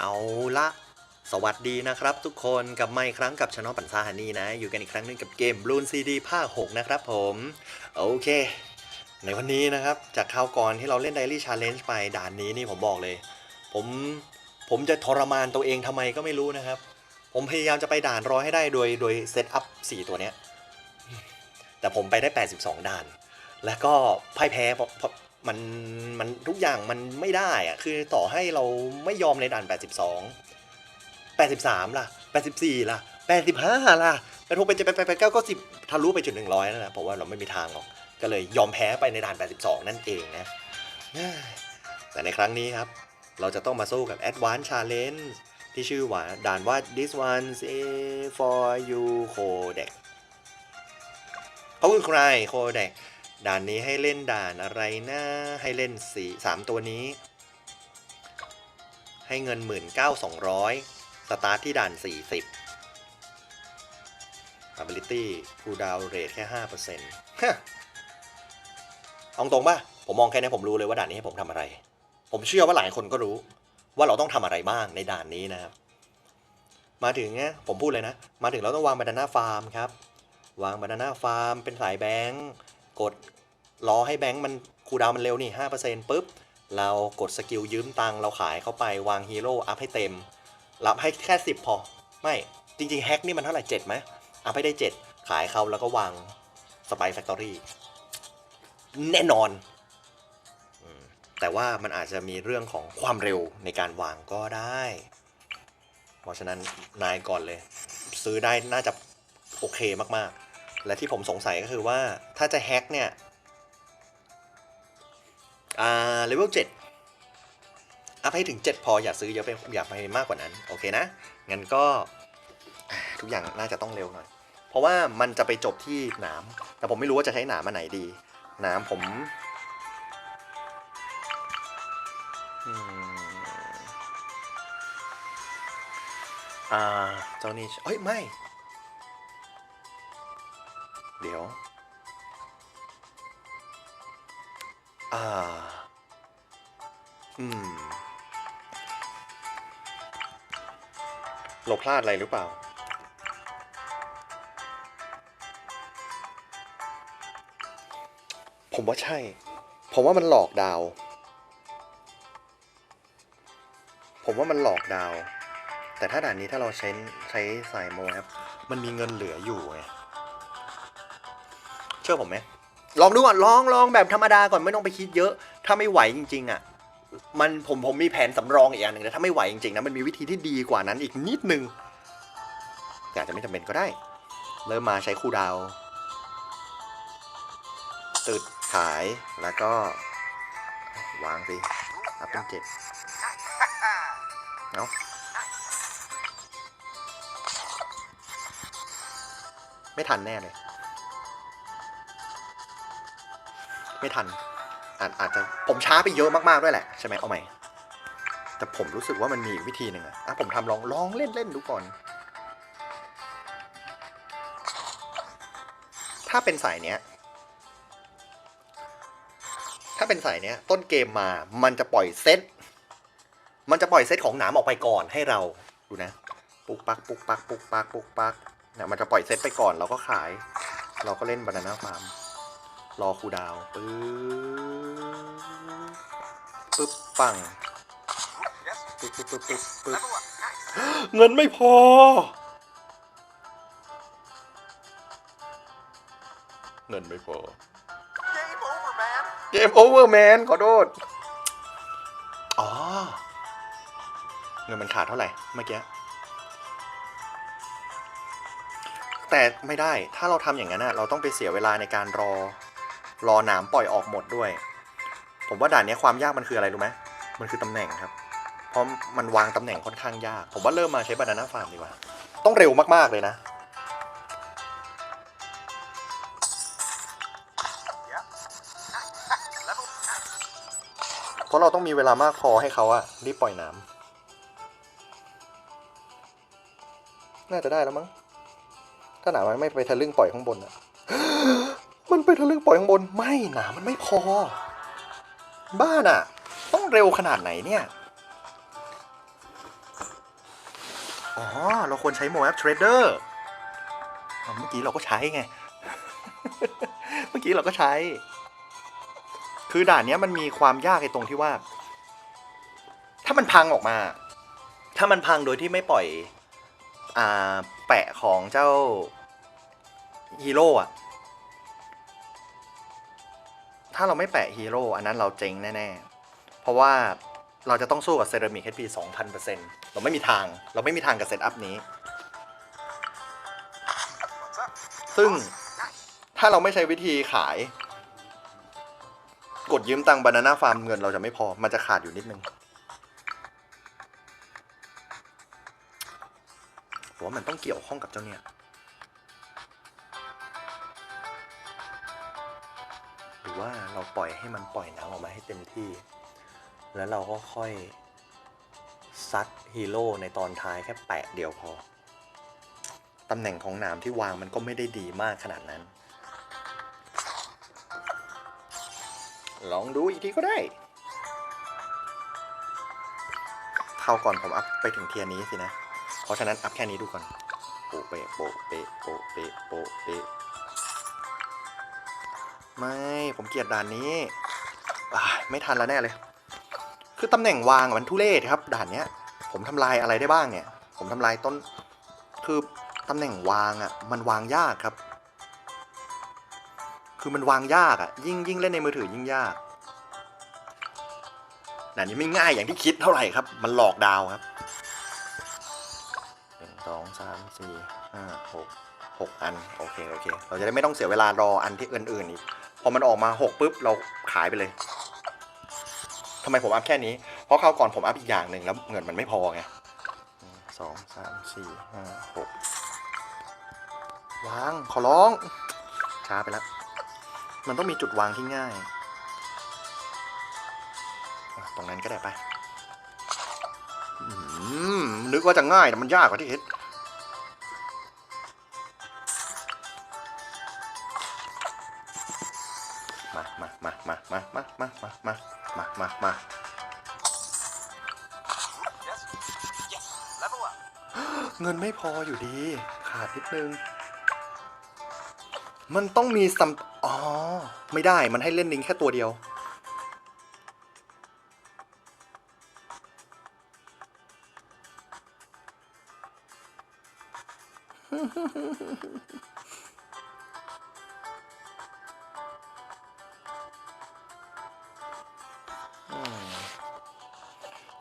เอาละสวัสดีนะครับทุกคนกลับมาอีกครั้งกับช anel ปันซ่าฮันนี่นะ อยู่กันอีกครั้งหนึงกับเกม Bloon CD ภาค 6 นะครับผม โอเค ในวันนี้นะครับ จากคราวก่อนที่เราเล่น Daily Challenge ไปด่านนี้นี่ผมบอกเลย ผมผมจะทรมานตัวเองทำไมก็ไม่รู้นะครับ ผมพยายามจะไปด่านรอให้ได้โดยโดยเซตอัพ4ตัวเนี้ยแต่ผมไปได้ 82 ด่าน แล้วก็พ่ายแพ้ มันมันทุกอย่างมันไม่ได้อะคือต่อให้เราไม่ยอมในด่าน 82 83 ล่ะ 84 ล่ะ 85 ล่ะไปทุกไปเจ็ดไปไปไปเก้าก็สิบทะลุไปจุดหนึ่งร้อยแล้วนะเพราะว่าเราไม่มีทางหรอก ก็เลยยอมแพ้ไปในด่าน 82 นั่นเองนะ แต่ในครั้งนี้ครับ เราจะต้องมาสู้กับ Advanced Challenge ที่ชื่อว่าด่านว่า this one's a for you codec เขาคือใครโคเด็ก ด่านนี้ให้เล่นด่านอะไรนะให้เล่นสีสามตัวนี้ ให้เงิน 19,200 สตาร์ทที่ด่าน 40 ability cooldown rate แค่ 5%ฮะเอาตรงป่ะ ผมมองแค่นี้ผมรู้เลยว่าด่านนี้ให้ผมทำอะไร ผมเชื่อว่าหลายคนก็รู้ ว่าเราต้องทำอะไรบ้างในด่านนี้นะครับ มาถึงเนี่ยผมพูดเลยนะ มาถึงเราต้องวางบานาน่าฟาร์มครับ วางบานาน่าฟาร์มเป็นสายแบงก์ กดรอให้แบงก์มันคูดาวมันเร็วนี่ห้าเปอร์เซ็นต์ปุ๊บ เรากดสกิลยืมตังเราขายเข้าไปวางฮีโร่อัพให้เต็มรับให้แค่สิบพอ ไม่จริงๆแฮกนี่มันเท่าไหร่เจ็ดไหมอัพให้ได้เจ็ดขายเขาแล้วก็วางสไปแฟคทอรี่แน่นอน แต่ว่ามันอาจจะมีเรื่องของความเร็วในการวางก็ได้ เพราะฉะนั้นนายก่อนเลย ซื้อได้น่าจะโอเคมากๆ และที่ผมสงสัยก็คือว่าถ้าจะแฮ็กเนี่ยอ่าเลเวล7อัพให้ถึง 7 พออย่าซื้อเยอะไปอย่าไปมากกว่านั้น โอเคนะ งั้นก็ทุกอย่างน่าจะต้องเร็วหน่อย เพราะว่ามันจะไปจบที่หนาม แต่ผมไม่รู้ว่าจะใช้หนามอันไหนดี หนามผมอืมอ่าเจ้านี่เอ้ย ไม่ เดี๋ยว อ่า อืม เราพลาดอะไรหรือเปล่า ผมว่าใช่ ผมว่ามันหลอกดาว ผมว่ามันหลอกดาว แต่ถ้าด่านนี้ถ้าเราใช้ใช้สายโมครับ มันมีเงินเหลืออยู่ไง ชื่อผมไหมลองดูก่อนลองลองแบบธรรมดาก่อนไม่ต้องไปคิดเยอะ ถ้าไม่ไหวจริง ๆ อะ มันผมผมมีแผนสำรองอีกอย่างหนึ่งนะถ้าไม่ไหวจริงๆนะมันมีวิธีที่ดีกว่านั้นอีกนิดนึงอาจจะไม่จำเป็นก็ได้ เริ่มมาใช้คูลดาวตืดขายแล้วก็ วางสิอัพเป็นเจ็ดเนาะไม่ทันแน่เลย ไม่ทันอาจอาจจะผมช้าไปเยอะมากๆด้วยแหละใช่ไหมเอาใหม่ แต่ผมรู้สึกว่ามันมีวิธีหนึ่งอะอะผมทำลองลองเล่นเล่นดูก่อน ถ้าเป็นสายเนี้ย ถ้าเป็นสายเนี้ย ต้นเกมมามันจะปล่อยเซตมันจะปล่อยเซตของหนามออกไปก่อนให้เราดูนะ ปุกปักปุกปักปุกปักปุกปักเนี่ยมันจะปล่อยเซตไปก่อนเราก็ขาย เราก็เล่นบานาน่าฟาร์ม รอคูลดาวน์ปึ๊บปึ๊บปังปึ๊บปึ๊บปึ๊บปึ๊บปึ๊บเงินไม่พอ เงินไม่พอ Game over, man. เกมโอเวอร์แมนขอโทษอ๋อ เงินมันขาดเท่าไหร่เมื่อกี้แต่ไม่ได้ ถ้าเราทำอย่างนั้นนะเราต้องไปเสียเวลาในการรอ รอหนามปล่อยออกหมดด้วย ผมว่าด่านนี้ความยากมันคืออะไรรู้ไหมมันคือตำแหน่งครับ เพราะมันวางตำแหน่งค่อนข้างยาก ผมว่าเริ่มมาใช้บานาน่าฟาร์มดีกว่า ต้องเร็วมากๆเลยนะ เพราะเราต้องมีเวลามากพอให้เขาอะรีบปล่อยน้ำน่าจะได้แล้วมั้ง ถ้าหนามันไม่ไปทะลึ่งปล่อยข้างบนอะ ไปทะลึ่งปล่อยข้างบน ไม่หนามันไม่พอ บ้านอะต้องเร็วขนาดไหนเนี่ย อ๋อ เราควรใช้โมแอปเทรดเดอร์เมื่อกี้เราก็ใช้ไง เมื่อกี้เราก็ใช้ คือด่านนี้มันมีความยากในตรงที่ว่า ถ้ามันพังออกมา ถ้ามันพังโดยที่ไม่ปล่อย อ่า แปะของเจ้าฮีโร่อะ ถ้าเราไม่แปะฮีโร่อันนั้นเราเจ๊งแน่ๆ เพราะว่าเราจะต้องสู้กับเซรามิก HP 2,000%เราไม่มีทาง เราไม่มีทางกับเซตอัพนี้ ซึ่งถ้าเราไม่ใช้วิธีขาย กดยืมตังบานาน่าฟาร์มเงินเราจะไม่พอ มันจะขาดอยู่นิดนึงว่ามันต้องเกี่ยวข้องกับเจ้าเนี่ย ว่าเราปล่อยให้มันปล่อยน้ำออกมาให้เต็มที่ แล้วเราก็ค่อยซัดฮีโร่ในตอนท้ายแค่แปะเดียวพอ ตำแหน่งของหนามที่วางมันก็ไม่ได้ดีมากขนาดนั้น ลองดูอีกทีก็ได้เข้าก่อนผมอัพไปถึงเทียนี้สินะ เพราะฉะนั้นอัพแค่นี้ดูก่อนโปเปโปเปโปเปโปเป ไม่ผมเกลียดด่านนี้ไม่ทันแล้วแน่เลย คือตำแหน่งวางมันทุเรศครับ ด่านเนี้ย ผมทำลายอะไรได้บ้างเนี่ย ผมทำลายต้น คือตำแหน่งวางอะ่ะ มันวางยากครับ คือมันวางยากอะ่ะ ยิ่งยิ่งเล่นในมือถือยิ่งยากน่านนี่ไม่ง่ายอย่างที่คิดเท่าไหร่ครับ มันหลอกดาวครับหนึ่งสองสามสี่ห้าหกหกอัน โอเค โอเค เราจะได้ไม่ต้องเสียเวลารออันที่อื่นๆอีก พอมันออกมาหกปุ๊บเราขายไปเลยทำไมผมอัพแค่นี้ เพราะคราวก่อนผมอัพอีกอย่างหนึ่งแล้วเงินมันไม่พอไงสองสามสี่ห้าหกวางขอร้อง ช้าไปแล้ว มันต้องมีจุดวางที่ง่าย ตรงนั้นก็ได้ไปนึกว่าจะง่ายแต่มันยากกว่าที่คิด มามามามา Yes. Yes. Level up. เงินไม่พออยู่ดี ขาดนิดนึง มันต้องมีซัมอ๋อ ไม่ได้มันให้เล่นลิงแค่ตัวเดียว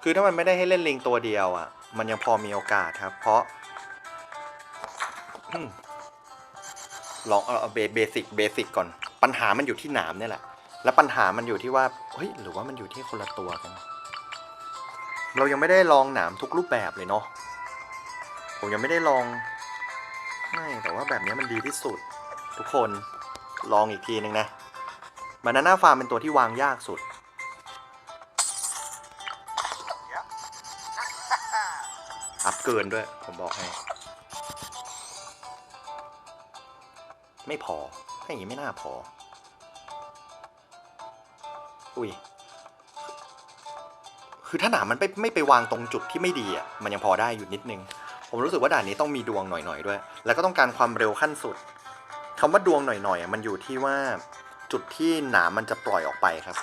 คือถ้ามันไม่ได้ให้เล่นลิงตัวเดียวอะ มันยังพอมีโอกาสครับ เพราะลองเอาเบเบสิกเบสิกก่อน ปัญหามันอยู่ที่หนามเนี่ยแหละ แล้วปัญหามันอยู่ที่ว่า เฮ้ย หรือว่ามันอยู่ที่คนละตัวกัน เรายังไม่ได้ลองหนามทุกรูปแบบเลยเนาะ ผมยังไม่ได้ลอง ไม่ แต่ว่าแบบนี้มันดีที่สุด ทุกคน ลองอีกทีนึงนะ บานาน่าฟาร์มเป็นตัวที่วางยากสุด เกินด้วย ผมบอกให้ ไม่พอถ้าอย่างนี้ไม่น่าพอ อุ้ย คือถ้าหนามมันไม่ไม่ไปวางตรงจุดที่ไม่ดีอะ มันยังพอได้อยู่นิดนึง ผมรู้สึกว่าด่านนี้ต้องมีดวงหน่อยๆด้วย แล้วก็ต้องการความเร็วขั้นสุดคำว่าดวงหน่อยๆอะมันอยู่ที่ว่าจุดที่หนามมันจะปล่อยออกไปครับ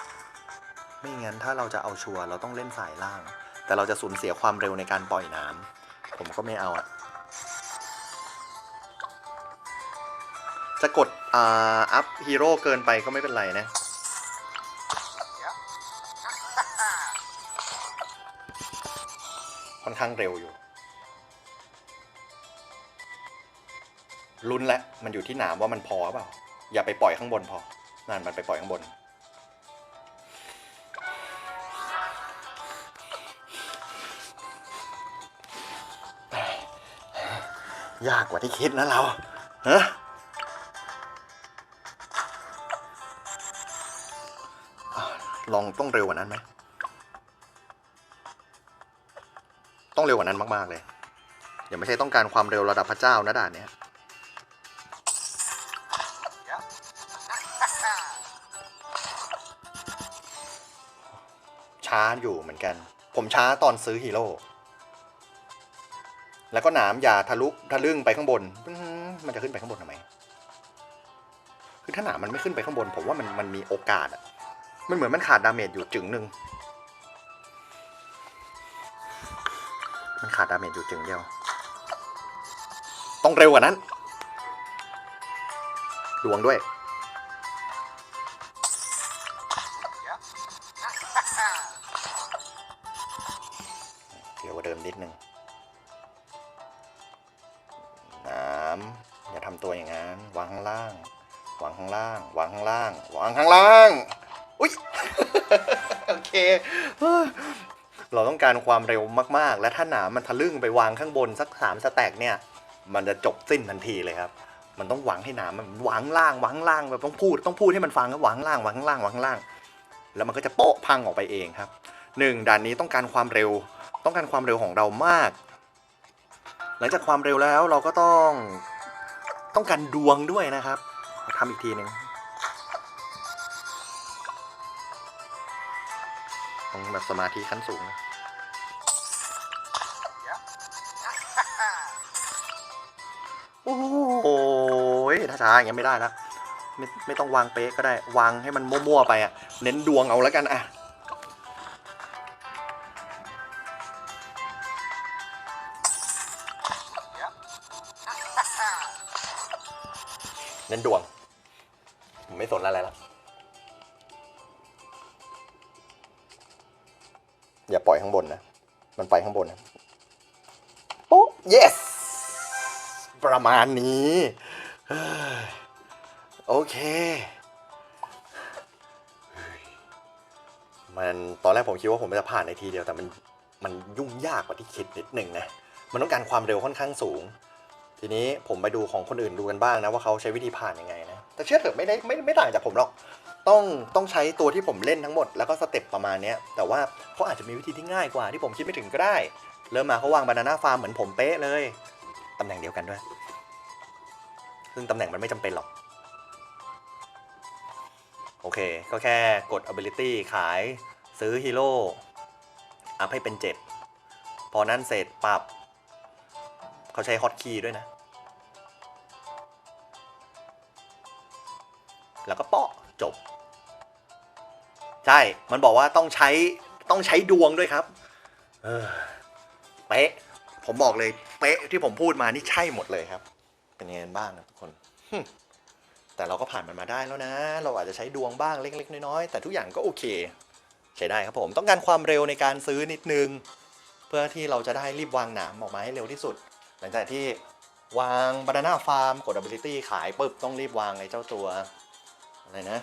ไม่งั้นถ้าเราจะเอาชัวร์เราต้องเล่นสายล่าง แต่เราจะสูญเสียความเร็วในการปล่อยน้ำ ผมก็ไม่เอาอะจะกดอ่าอัพฮีโร่เกินไปก็ไม่เป็นไรนะค่อนข้างเร็วอยู่ ลุ้นแล้วมันอยู่ที่หนามว่ามันพอเปล่า อย่าไปปล่อยข้างบนพอ นั่นมันไปปล่อยข้างบน ยากกว่าที่คิดนะเราฮะลองต้องเร็วกว่านั้นไหม ต้องเร็วกว่านั้นมาก ๆ เลย อย่าไม่ใช่ต้องการความเร็วระดับพระเจ้านะด่านเนี้ยช้าอยู่เหมือนกัน ผมช้าตอนซื้อฮีโร่ แล้วก็หนามอย่าทะลุทะลึ่งไปข้างบน มันจะขึ้นไปข้างบนทำไม คือถ้าหนามมันไม่ขึ้นไปข้างบน ผมว่ามันมันมีโอกาสอะมันเหมือนมันขาดดาเมจอยู่จึงหนึ่ง มันขาดดาเมจอยู่จึงเดียว ต้องเร็วกว่านั้น ดวงด้วย เร็วกว่าเดิมนิดนึงำอย่าทำตัวอย่างนั้นวางข้างล่างวางข้างล่างวางข้างล่างวางข้างล่างอุ้ยโอเคเฮ้ยเราต้องการความเร็วมากๆ และถ้าหนามมันทะลึ่งไปวางข้างบนสักสามสแต็กเนี่ย มันจะจบสิ้นทันทีเลยครับ มันต้องหวังให้หนามมันวางล่างวางล่างแบบต้องพูดต้องพูดให้มันฟังครับวางล่างวางล่างวางล่าง แล้วมันก็จะโป๊ะพังออกไปเองครับหนึ่งด่านนี้ต้องการความเร็ว ต้องการความเร็วของเรามาก หลังจากความเร็วแล้วเราก็ต้องต้องการดวงด้วยนะครับทำอีกทีหนึ่งต้องแบบสมาธิขั้นสูงนะโอ้โหถ้าช้าอย่างเงี้ยไม่ได้ละไม่ไม่ต้องวางเป๊ะก็ได้ วางให้มันมั่วๆไปอะเน้นดวงเอาแล้วกันอะ น้นดวง ผมไม่สนอะไรแล้วอย่าปล่อยข้างบนนะ มันไปข้างบนนะโป๊ะ yes ประมาณนี้โอเค มันตอนแรกผมคิดว่าผมจะผ่านในทีเดียวแต่มันมันยุ่งยากกว่าที่คิดนิดหนึ่งนะ มันต้องการความเร็วค่อนข้างสูง ทีนี้ผมไปดูของคนอื่นดูกันบ้างนะว่าเขาใช้วิธีผ่านยังไงนะ แต่เชื่อเถอะไม่ได้ไม่ไม่ต่างจากผมหรอก ต้องต้องใช้ตัวที่ผมเล่นทั้งหมดแล้วก็สเต็ปประมาณนี้แต่ว่าเขาอาจจะมีวิธีที่ง่ายกว่าที่ผมคิดไม่ถึงก็ได้ เริ่มมาเขาวางบานาน่าฟาร์มเหมือนผมเป๊ะเลยตำแหน่งเดียวกันด้วย ซึ่งตำแหน่งมันไม่จำเป็นหรอก โอเค ก็แค่กด ability ขายซื้อฮีโร่อัพให้เป็น 7 พอนั่นเสร็จปรับ เขาใช้ฮอตคีย์ด้วยนะ แล้วก็เปาะจบ ใช่ มันบอกว่าต้องใช้ต้องใช้ดวงด้วยครับเออเป๊ะ ผมบอกเลย เป๊ะที่ผมพูดมานี่ใช่หมดเลยครับ เป็นยังไงบ้างนะทุกคน แต่เราก็ผ่านมันมาได้แล้วนะ เราอาจจะใช้ดวงบ้างเล็ก ๆ น้อยๆ แต่ทุกอย่างก็โอเค ใช้ได้ครับผม ต้องการความเร็วในการซื้อนิดนึง เพื่อที่เราจะได้รีบวางหนามออกมาให้เร็วที่สุด หลังจากที่วางบานาน่าฟาร์มกด ability ขายปุ๊บต้องรีบวางไอ้เจ้าตัว อะไรนะ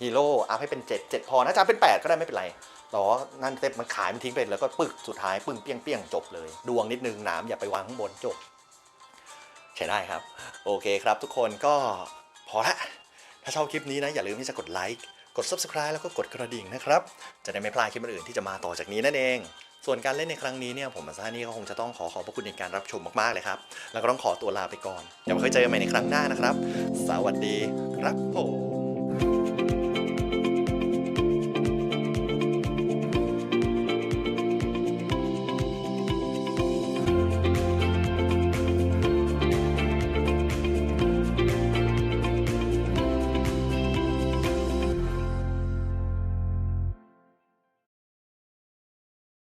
ฮีโร่อัพให้เป็น 7 7 พอนะจะอัพเป็น 8 ก็ได้ไม่เป็นไรแต่ว่านั่นเต็ปมันขายมันทิ้งไปแล้วก็ปึกสุดท้ายปึ้งเปี้ยงเปี้ยงจบเลย ดวงนิดนึงหนามอย่าไปวางข้างบนจบ ใช้ได้ครับ โอเคครับทุกคนก็พอละ ถ้าชอบคลิปนี้นะอย่าลืมที่จะกดไลค์กด subscribe แล้วก็กดกระดิ่งนะครับ จะได้ไม่พลาดคลิปอื่นที่จะมาต่อจากนี้นั่นเอง ส่วนการเล่นในครั้งนี้เนี่ยผมมาซ่านี่ก็คงจะต้องขอขอบพระคุณในการรับชมมากๆเลยครับ แล้วก็ต้องขอตัวลาไปก่อนเดี๋ยวมาค่อยเจอกันใหม่ในครั้งหน้านะครับ สวัสดีครับผม